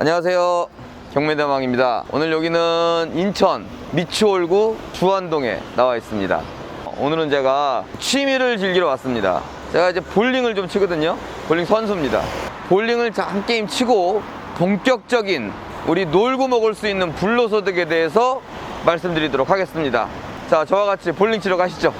안녕하세요. 경매대왕입니다. 오늘 여기는 인천 미추홀구 주안동에 나와 있습니다. 오늘은 제가 취미를 즐기러 왔습니다. 제가 이제 볼링을 좀 치거든요. 볼링 선수입니다. 볼링을 자- 한 게임 치고 본격적인 우리 놀고 먹을 수 있는 불로소득에 대해서 말씀드리도록 하겠습니다. 자, 저와 같이 볼링 치러 가시죠.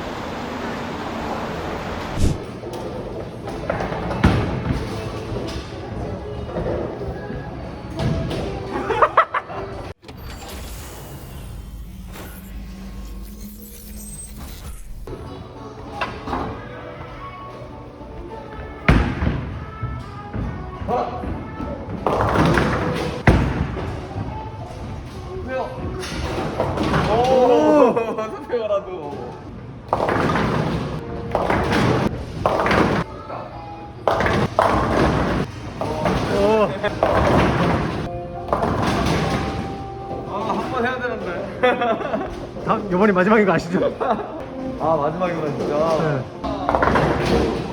한 번 해야 되는데. 다음 이번이 마지막인 거 아시죠? 아, 마지막이구나, 진짜.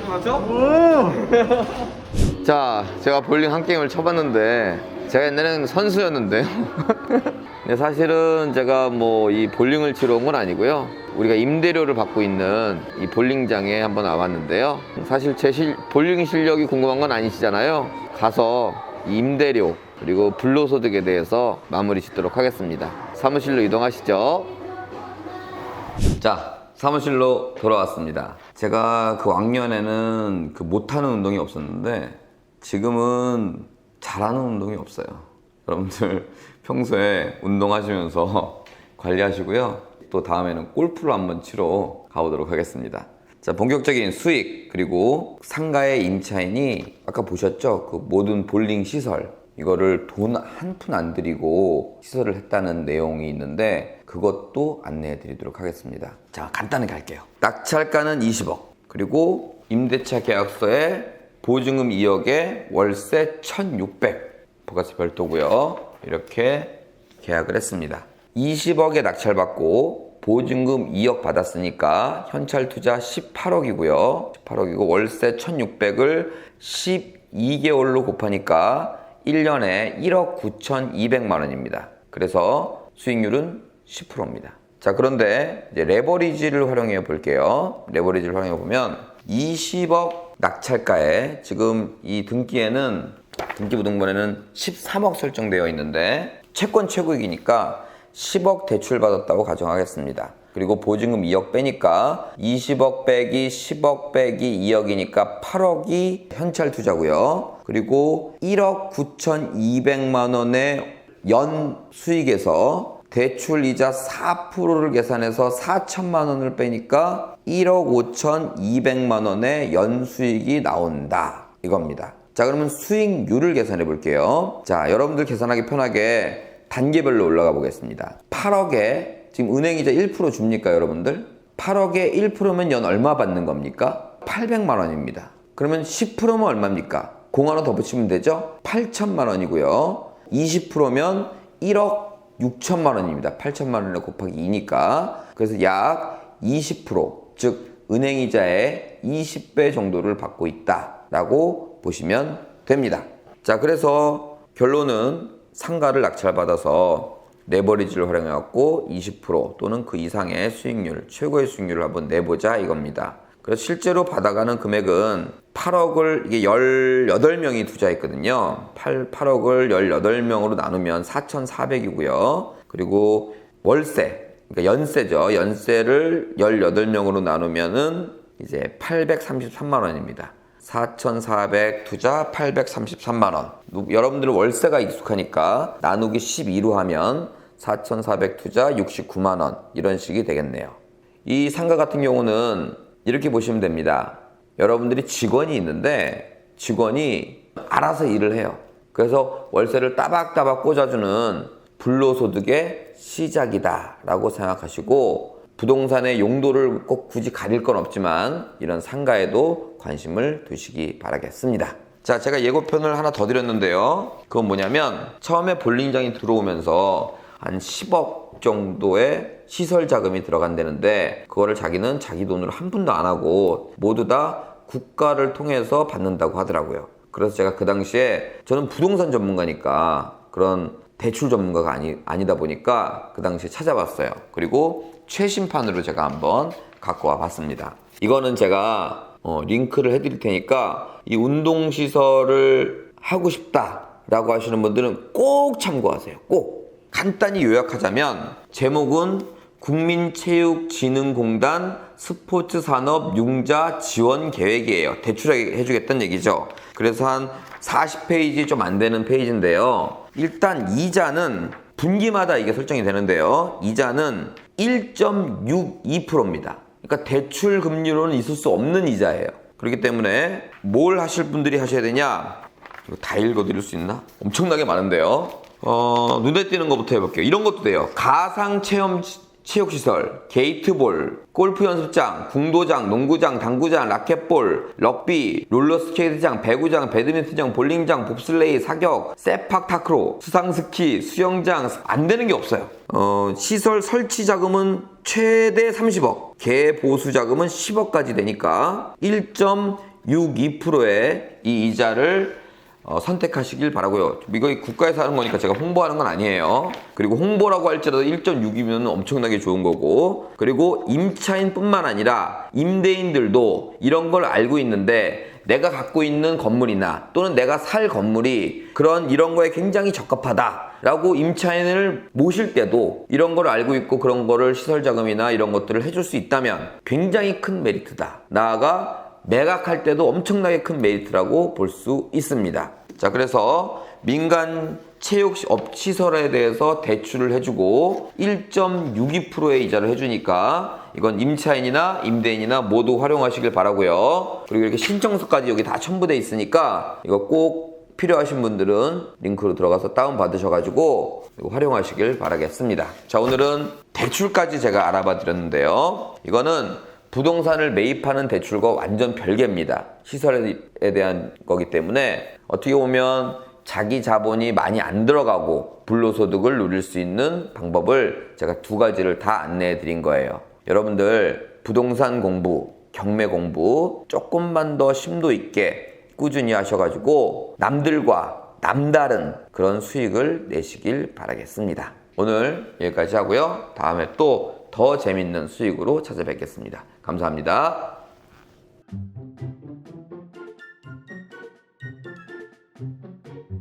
맞죠? 오! 자, 제가 볼링 한 게임을 쳐봤는데, 제가 옛날에는 선수였는데요. 근데 사실은 제가 뭐 이 볼링을 치러 온 건 아니고요. 우리가 임대료를 받고 있는 이 볼링장에 한번 와봤는데요. 사실 제 실, 볼링 실력이 궁금한 건 아니시잖아요. 가서 이 임대료, 그리고 불로소득에 대해서 마무리 짓도록 하겠습니다. 사무실로 이동하시죠. 자, 사무실로 돌아왔습니다. 제가 그 왕년에는 그 못하는 운동이 없었는데 지금은 잘하는 운동이 없어요. 여러분들 평소에 운동하시면서 관리하시고요. 또 다음에는 골프를 한번 치러 가보도록 하겠습니다. 자, 본격적인 수익 그리고 상가의 임차인이 아까 보셨죠? 그 모든 볼링 시설 이거를 돈 한 푼 안 들이고 시설을 했다는 내용이 있는데 그것도 안내해 드리도록 하겠습니다. 자, 간단하게 할게요. 낙찰가는 20억. 그리고 임대차 계약서에 보증금 2억에 월세 1,600. 부가세 별도고요. 이렇게 계약을 했습니다. 20억에 낙찰받고 보증금 2억 받았으니까 현찰 투자 18억이고요. 18억이고 월세 1,600을 12개월로 곱하니까 1년에 1억 9,200만 원입니다. 그래서 수익률은 10%입니다. 자, 그런데 이제 레버리지를 활용해 볼게요. 레버리지를 활용해 보면 20억 낙찰가에 지금 이 등기에는 등기부등본에는 13억 설정되어 있는데 채권 최고액이니까 10억 대출 받았다고 가정하겠습니다. 그리고 보증금 2억 빼니까 20억 빼기 10억 빼기 2억이니까 8억이 현찰 투자고요. 그리고 1억 9,200만 원의 연 수익에서 대출 이자 4%를 계산해서 4천만 원을 빼니까 1억 5,200만 원의 연 수익이 나온다. 이겁니다. 자, 그러면 수익률을 계산해 볼게요. 자, 여러분들 계산하기 편하게 단계별로 올라가 보겠습니다. 8억에 지금 은행이자 1% 줍니까, 여러분들? 8억에 1%면 연 얼마 받는 겁니까? 800만 원입니다. 그러면 10%면 얼마입니까? 공 하나 더 붙이면 되죠? 8천만 원이고요. 20%면 1억 6천만 원입니다. 8천만 원을 곱하기 2니까. 그래서 약 20%, 즉 은행 이자의 20배 정도를 받고 있다라고 보시면 됩니다. 자, 그래서 결론은 상가를 낙찰받아서 레버리지를 활용해 갖고 20% 또는 그 이상의 수익률, 최고의 수익률을 한번 내보자 이겁니다. 그래서 실제로 받아가는 금액은 8억을 이게 18명이 투자했거든요. 8, 8억을 18명으로 나누면 4,400이고요. 그리고 월세, 그러니까 연세죠. 연세를 18명으로 나누면은 이제 833만 원입니다. 4,400 투자 833만 원. 누- 여러분들은 월세가 익숙하니까 나누기 12로 하면 4,400 투자 69만 원 이런 식이 되겠네요. 이 상가 같은 경우는 이렇게 보시면 됩니다. 여러분들이 직원이 있는데 직원이 알아서 일을 해요. 그래서 월세를 따박따박 꽂아주는 불로소득의 시작이다라고 생각하시고 부동산의 용도를 꼭 굳이 가릴 건 없지만 이런 상가에도 관심을 두시기 바라겠습니다. 자, 제가 예고편을 하나 더 드렸는데요. 그건 뭐냐면 처음에 볼링장이 들어오면서 한 10억 정도의 시설 자금이 들어간다는데 그거를 자기는 자기 돈으로 한 푼도 안 하고 모두 다 국가를 통해서 받는다고 하더라고요. 그래서 제가 그 당시에 저는 부동산 전문가니까 그런 대출 전문가가 아니, 아니다 보니까 그 당시에 찾아봤어요. 그리고 최신판으로 제가 한번 갖고 와 봤습니다. 이거는 제가 어, 링크를 해드릴 테니까 이 운동시설을 하고 싶다라고 하시는 분들은 꼭 참고하세요. 꼭. 간단히 요약하자면 제목은 국민체육진흥공단 스포츠산업 융자 지원 계획이에요. 대출하게 해주겠다는 얘기죠. 그래서 한 40페이지 좀 안 되는 페이지인데요. 일단 이자는 분기마다 이게 설정이 되는데요. 이자는 1.62%입니다. 그러니까 대출 금리로는 있을 수 없는 이자예요. 그렇기 때문에 뭘 하실 분들이 하셔야 되냐? 이거 다 읽어드릴 수 있나? 엄청나게 많은데요. 어, 눈에 띄는 것부터 해볼게요. 이런 것도 돼요. 가상 체험 시- 체육시설, 게이트볼, 골프 연습장, 궁도장, 농구장, 당구장, 라켓볼, 럭비, 롤러스케이트장, 배구장, 배드민턴장, 볼링장, 봅슬레이, 사격, 세팍 타크로, 수상스키, 수영장 안 되는 게 없어요. 어, 시설 설치 자금은 최대 30억, 개보수 자금은 10억까지 되니까 1.62%의 이 이자를 어, 선택하시길 바라고요. 이거 국가에서 하는 거니까 제가 홍보하는 건 아니에요. 그리고 홍보라고 할지라도 1.6이면 엄청나게 좋은 거고 그리고 임차인뿐만 아니라 임대인들도 이런 걸 알고 있는데 내가 갖고 있는 건물이나 또는 내가 살 건물이 그런 이런 거에 굉장히 적합하다라고 임차인을 모실 때도 이런 걸 알고 있고 그런 거를 시설 자금이나 이런 것들을 해줄 수 있다면 굉장히 큰 메리트다. 나아가 매각할 때도 엄청나게 큰 메리트라고 볼 수 있습니다. 자, 그래서 민간 체육 업 시설에 대해서 대출을 해주고 1.62%의 이자를 해주니까 이건 임차인이나 임대인이나 모두 활용하시길 바라고요. 그리고 이렇게 신청서까지 여기 다 첨부돼 있으니까 이거 꼭 필요하신 분들은 링크로 들어가서 다운 받으셔가지고 이거 활용하시길 바라겠습니다. 자, 오늘은 대출까지 제가 알아봐 드렸는데요. 이거는 부동산을 매입하는 대출과 완전 별개입니다. 시설에 대한 거기 때문에 어떻게 보면 자기 자본이 많이 안 들어가고 불로소득을 누릴 수 있는 방법을 제가 두 가지를 다 안내해 드린 거예요. 여러분들 부동산 공부, 경매 공부 조금만 더 심도 있게 꾸준히 하셔가지고 남들과 남다른 그런 수익을 내시길 바라겠습니다. 오늘 여기까지 하고요. 다음에 또 더 재밌는 수익으로 찾아뵙겠습니다. 감사합니다.